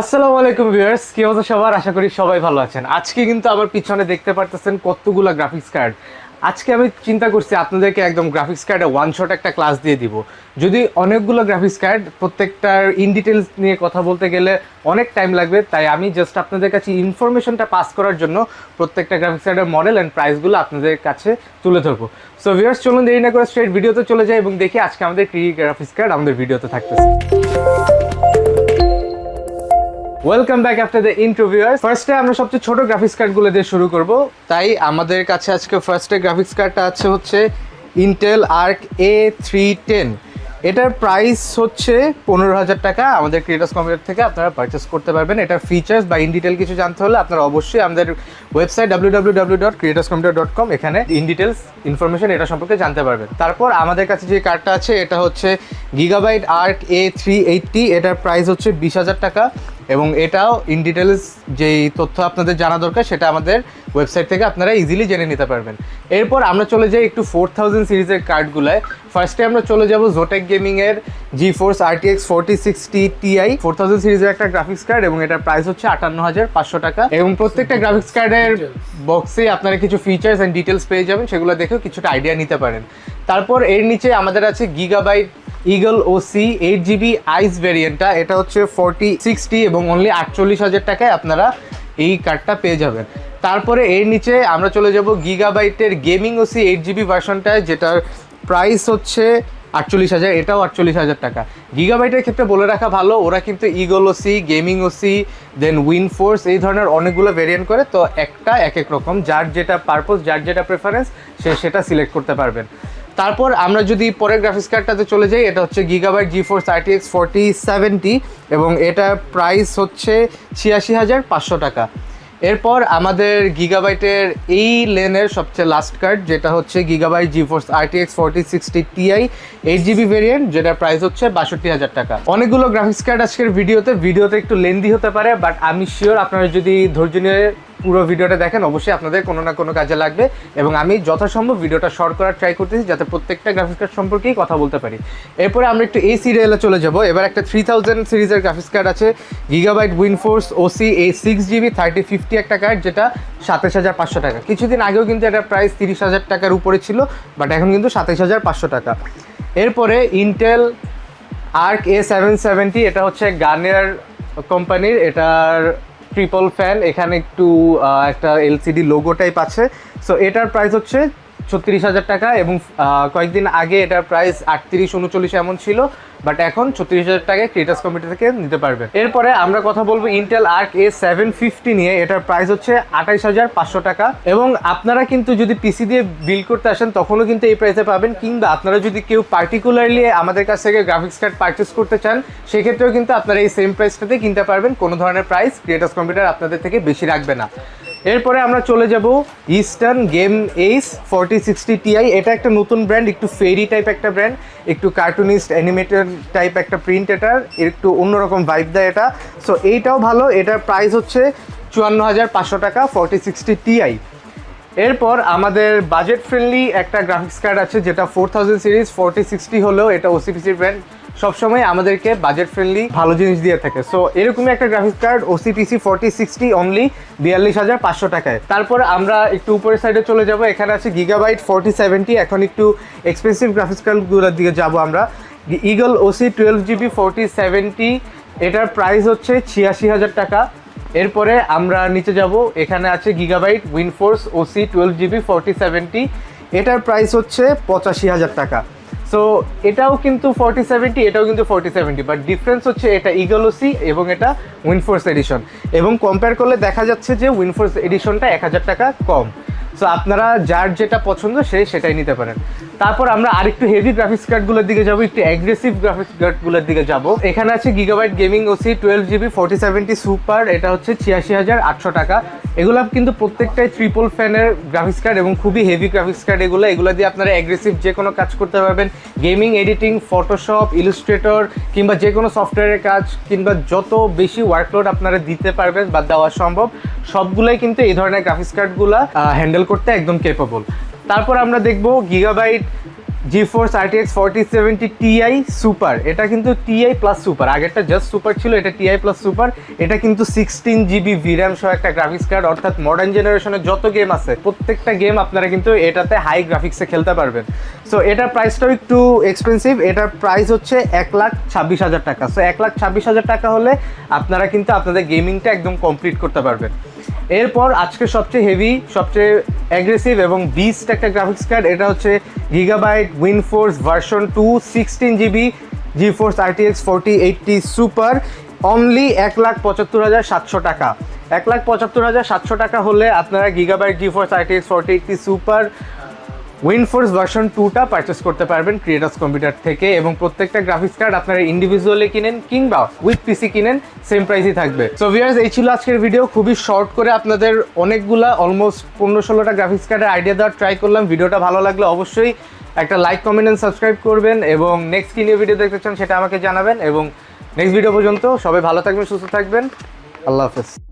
আসসালামু আলাইকুম ভিউয়ার্স, কি অবস্থা সবার? আশা করি সবাই ভালো আছেন। আজকে কিন্তু আমার পিছনে দেখতে পারতেছেন কতগুলো গ্রাফিক্স কার্ড আজকে আমি চিন্তা করছি আপনাদেরকে একদম গ্রাফিক্স কার্ডে ওয়ান শট একটা ক্লাস দিয়ে দিব। যদি অনেকগুলো গ্রাফিক্স কার্ড প্রত্যেকটার ইন ডিটেলস নিয়ে কথা বলতে গেলে অনেক টাইম লাগবে, তাই আমি জাস্ট আপনাদের কাছে ইনফরমেশনটা পাস করার জন্য প্রত্যেকটা গ্রাফিক্স কার্ডের মডেল অ্যান্ড প্রাইসগুলো আপনাদের কাছে তুলে ধরবো। সো ভিউয়ার্স চলুন দেরি না করে স্ট্রেট ভিডিওতে চলে যাই এবং দেখি আজকে আমাদের কি গ্রাফিক্স কার্ড আমাদের ভিডিওতে থাকতেছে। Welcome back after the interviewer ফার্স্টে আমরা সবচেয়ে ছোট গ্রাফিক্স কার্ডগুলো দিয়ে শুরু করব। তাই আমাদের কাছে আজকে ফার্স্টে গ্রাফিক্স কার্ডটা আছে হচ্ছে Intel Arc A three ten এটার প্রাইস হচ্ছে পনেরো হাজার টাকা। আমাদের ক্রিয়েটার্স কম্পিউটার থেকে আপনারা পারচেস করতে পারবেন। এটার ফিচার্স বা ইন ডিটেল কিছু জানতে হলে আপনারা অবশ্যই আমাদের website W dot creators computer dot com এখানে ইন ডিটেলস ইনফরমেশন এটা সম্পর্কে জানতে পারবেন। তারপর আমাদের কাছে যে কার্ডটা আছে, এটা হচ্ছে Gigabyte Arc A three eighty এটার প্রাইস হচ্ছে বিশ হাজার টাকা। এবং এটাও ইন ডিটেলস যেই তথ্য আপনাদের জানা দরকার, সেটা আমাদের ওয়েবসাইট থেকে আপনারা ইজিলি জেনে নিতে পারবেন। এরপর আমরা চলে যাই একটু ফোর থাউজেন্ড সিরিজের কার্ডগুলোয় ফার্স্টে আমরা চলে যাব জোটেক গেমিংয়ের GeForce RTX forty sixty Ti four thousand সিরিজের একটা গ্রাফিক্স কার্ড এবং এটার প্রাইস হচ্ছে আটান্ন হাজার পাঁচশো টাকা। এবং প্রত্যেকটা গ্রাফিক্স কার্ডের বক্সে আপনারা কিছু ফিচার্স অ্যান্ড ডিটেলস পেয়ে যাবেন, সেগুলো দেখেও কিছুটা আইডিয়া নিতে পারেন। তারপর এর নিচে আমাদের আছে Gigabyte Eagle O C eight GB ice ভেরিয়েন্টটা এটা হচ্ছে ফোরটি সিক্সটি এবং অনলি আটচল্লিশ হাজার টাকায় আপনারা এই কার্ডটা পেয়ে যাবেন। তারপরে এর নিচে আমরা চলে যাব গিগাবাইটের গেমিং ওসি এইট জিবি ভার্সনটায় যেটার প্রাইস হচ্ছে আটচল্লিশ হাজার, এটাও আটচল্লিশ হাজার টাকা। গিগাবাইটের ক্ষেত্রে বলে রাখা ভালো, ওরা কিন্তু Eagle OC gaming OC then Windforce এই ধরনের অনেকগুলো ভেরিয়েন্ট করে, তো একটা এক এক রকম, যার যেটা পারপোজ যার যেটা প্রেফারেন্স সে সেটা সিলেক্ট করতে পারবেন। তারপর আমরা যদি পরের গ্রাফিক্স কার্ডটাতে চলে যাই, এটা হচ্ছে Gigabyte G four thirty X forty seventy এবং এটার প্রাইস হচ্ছে ছিয়াশি হাজার পাঁচশো টাকা। এরপর আমাদের গিগাবাইটের এই লেনের সবচেয়ে লাস্ট কার্ড যেটা হচ্ছে Gigabyte GeForce RT X forty sixty Ti eight GB variant যেটার প্রাইস হচ্ছে বাষট্টি হাজার টাকা। অনেকগুলো গ্রাফিক্স কার্ড আজকের ভিডিওতে ভিডিওতে একটু লেন্দি হতে পারে বাট আমি শিওর আপনারা যদি ধৈর্য নিয়ে পুরো ভিডিওটা দেখেন, অবশ্যই আপনাদের কোনো না কোনো কাজে লাগবে। এবং আমি যথাসম্ভব ভিডিওটা শর্ট করার ট্রাই করতেছি যাতে প্রত্যেকটা গ্রাফিক্স কার্ড সম্পর্কেই কথা বলতে পারি। এরপরে আমরা একটু এই সিরিয়ালে চলে যাব। এবার একটা থ্রি থাউজেন্ড সিরিজের গ্রাফিক্স কার্ড আছে। গিগাবাইট উইনফোর্স ওসি এ সিক্স জিবি থার্টি ফিফটি একটা কার্ড যেটা সাতাশ হাজার পাঁচশো টাকা। কিছুদিন আগেও কিন্তু এটা প্রাইস তিরিশ হাজার টাকার উপরে ছিল বাট এখন কিন্তু সাতাশ হাজার পাঁচশো টাকা। এরপরে Intel Arc A seven seventy এটা হচ্ছে গার্নিয়ার কোম্পানির এটার ট্রিপল ফ্যান এখানে একটু একটা এলসিডি লোগো টাইপ আছে। সো এটার প্রাইস হচ্ছে ছত্রিশ হাজার টাকা এবং কয়েকদিন আগে এটার প্রাইস আটত্রিশ, উনচল্লিশ এমন ছিল বাট এখন ছত্রিশ হাজার টাকায় ক্রিয়েটার্স কমিটি থেকে নিতে পারবেন এরপরে আমরা কথা বলব Intel Arc A seven fifty নিয়ে, এটার প্রাইস হচ্ছে আঠাইশ হাজার পাঁচশো টাকা। এবং আপনারা কিন্তু যদি পিসি দিয়ে বিল করতে আসেন, তখনও কিন্তু এই প্রাইসে পাবেন, কিংবা আপনারা যদি কেউ পার্টিকুলারলি আমাদের কাছ থেকে গ্রাফিক্স কার্ড পারচেস করতে চান, সেক্ষেত্রেও কিন্তু আপনারা এই সেম প্রাইসটাতে কিনতে পারবেন। কোনো ধরনের প্রাইস ক্রিয়েটার্স কম্পিউটার আপনাদের থেকে বেশি রাখবে না। এরপরে আমরা চলে যাব Eastern game ace forty sixty TI এটা একটা নতুন ব্র্যান্ড একটু ফেরি টাইপ একটা ব্র্যান্ড একটু কার্টুনিস্ট অ্যানিমেটেড টাইপ একটা প্রিন্ট এটার একটু অন্যরকম ভাইব দেয় এটা। সো এইটাও ভালো, এটার প্রাইস হচ্ছে চুয়ান্ন হাজার পাঁচশো টাকা ফোরটি সিক্সটি টিআই এরপর আমাদের বাজেট ফ্রেন্ডলি একটা গ্রাফিক্স কার্ড আছে, যেটা four thousand series forty sixty হলেও এটা ওসিপিসির ব্র্যান্ড সবসময় আমাদেরকে বাজেট ফ্রেন্ডলি ভালো জিনিস দিয়ে থাকে। সো এরকমই একটা graphics card OCPC forty sixty only বিয়াল্লিশ হাজার পাঁচশো টাকায়। তারপর আমরা একটু উপরের সাইডে চলে যাব। এখানে আছে গিগাবাইট ফোরটি সেভেন্টি এখন একটু এক্সপেন্সিভ গ্রাফিক্স কার্ডগুলোর দিকে যাব আমরা। Eagle OC twelve GB forty seventy এটার প্রাইস হচ্ছে ছিয়াশি হাজার টাকা। এরপরে আমরা নিচে যাব। এখানে আছে Gigabyte Windforce OC twelve GB forty seventy এটার প্রাইস হচ্ছে পঁচাশি হাজার টাকা। সো এটাও কিন্তু ফর্টি সেভেন্টি এটাও কিন্তু ফর্টি সেভেন্টি বাট ডিফারেন্স হচ্ছে এটা ইগলোসি এবং এটা উইনফোর্স এডিশন এবং কম্পেয়ার করলে দেখা যাচ্ছে যে উইনফোর্স এডিশনটা এক হাজার টাকা কম। সো আপনারা যার যেটা পছন্দ, সে সেটাই নিতে পারেন। তারপর আমরা আরেকটু হেভি গ্রাফিক্স কার্ডগুলোর দিকে যাব, একটু অ্যাগ্রেসিভ গ্রাফিক্স কার্ডগুলোর দিকে যাব। এখানে আছে Gigabyte gaming OC twelve GB forty seventy super এটা হচ্ছে ছিয়াশি হাজার আটশো টাকা। এগুলো কিন্তু প্রত্যেকটাই ট্রিপল ফ্যানের গ্রাফিক্স কার্ড এবং খুবই হেভি গ্রাফিক্স কার্ড এগুলো। এগুলো দিয়ে আপনারা অ্যাগ্রেসিভ যে কোনো কাজ করতে পারবেন। গেমিং এডিটিং ফটোশপ ইলিস্ট্রেটর কিংবা যে কোনো সফটওয়্যারের কাজ, কিংবা যত বেশি ওয়ার্কলোড আপনারা দিতে পারবেন বা দেওয়া সম্ভব সবগুলোই কিন্তু এই ধরনের গ্রাফিক্স কার্ডগুলো হ্যান্ডেল করতে একদম কেপেবল তারপর আমরা দেখব Gigabyte RTX forty seventy Ti super এটা কিন্তু টিআই প্লাস সুপার আগেরটা জাস্ট সুপার ছিল, এটা টিআই প্লাস সুপার এটা কিন্তু সিক্সটিন জিবি ভিরাম সহ একটা গ্রাফিক্স কার্ড অর্থাৎ মডার্ন জেনারেশনের যত গেম আছে, প্রত্যেকটা গেম আপনারা কিন্তু এটাতে হাই গ্রাফিক্সে খেলতে পারবেন। সো এটার প্রাইসটাও একটু এক্সপেন্সিভ এটার প্রাইস হচ্ছে এক লাখ ছাব্বিশ হাজার টাকা। সো এক লাখ ছাব্বিশ হাজার টাকা হলে আপনারা কিন্তু আপনাদের গেমিংটা একদম কমপ্লিট করতে পারবেন। এরপর আজকে সবচেয়ে হেভি সবচেয়ে অ্যাগ্রেসিভ এবং বিস্ট একটা গ্রাফিক্স কার্ড এটা হচ্ছে Gigabyte Windforce version two sixteen GB GeForce RTX forty eighty super only এক লাখ পঁচাত্তর হাজার সাতশো টাকা। এক লাখ পঁচাত্তর হাজার সাতশো টাকা হলে আপনারা Gigabyte GeForce RTX forty eighty super Windforce version টুটা পারচেস করতে পারবেন ক্রিয়েটার্স কম্পিউটার থেকে এবং প্রত্যেকটা গ্রাফিক্স কার্ড আপনারা ইন্ডিভিজুয়ালি কিনেন কিংবা উইথ পিসি কিনেন সেম প্রাইসই থাকবে। সো ভিয়ার্স এই ছিল আজকের ভিডিও খুবই শর্ট করে আপনাদের অনেকগুলা অলমোস্ট পনেরো ষোলোটা গ্রাফিক্স কার্ডের আইডিয়া দেওয়ার ট্রাই করলাম। ভিডিওটা ভালো লাগলে অবশ্যই একটা লাইক কমেন্ট অ্যান্ড সাবস্ক্রাইব করবেন এবং নেক্সট কি নিয়ে ভিডিও দেখতে চান সেটা আমাকে জানাবেন এবং নেক্সট ভিডিও পর্যন্ত সবাই ভালো থাকবেন, সুস্থ থাকবেন। আল্লাহ হাফেজ।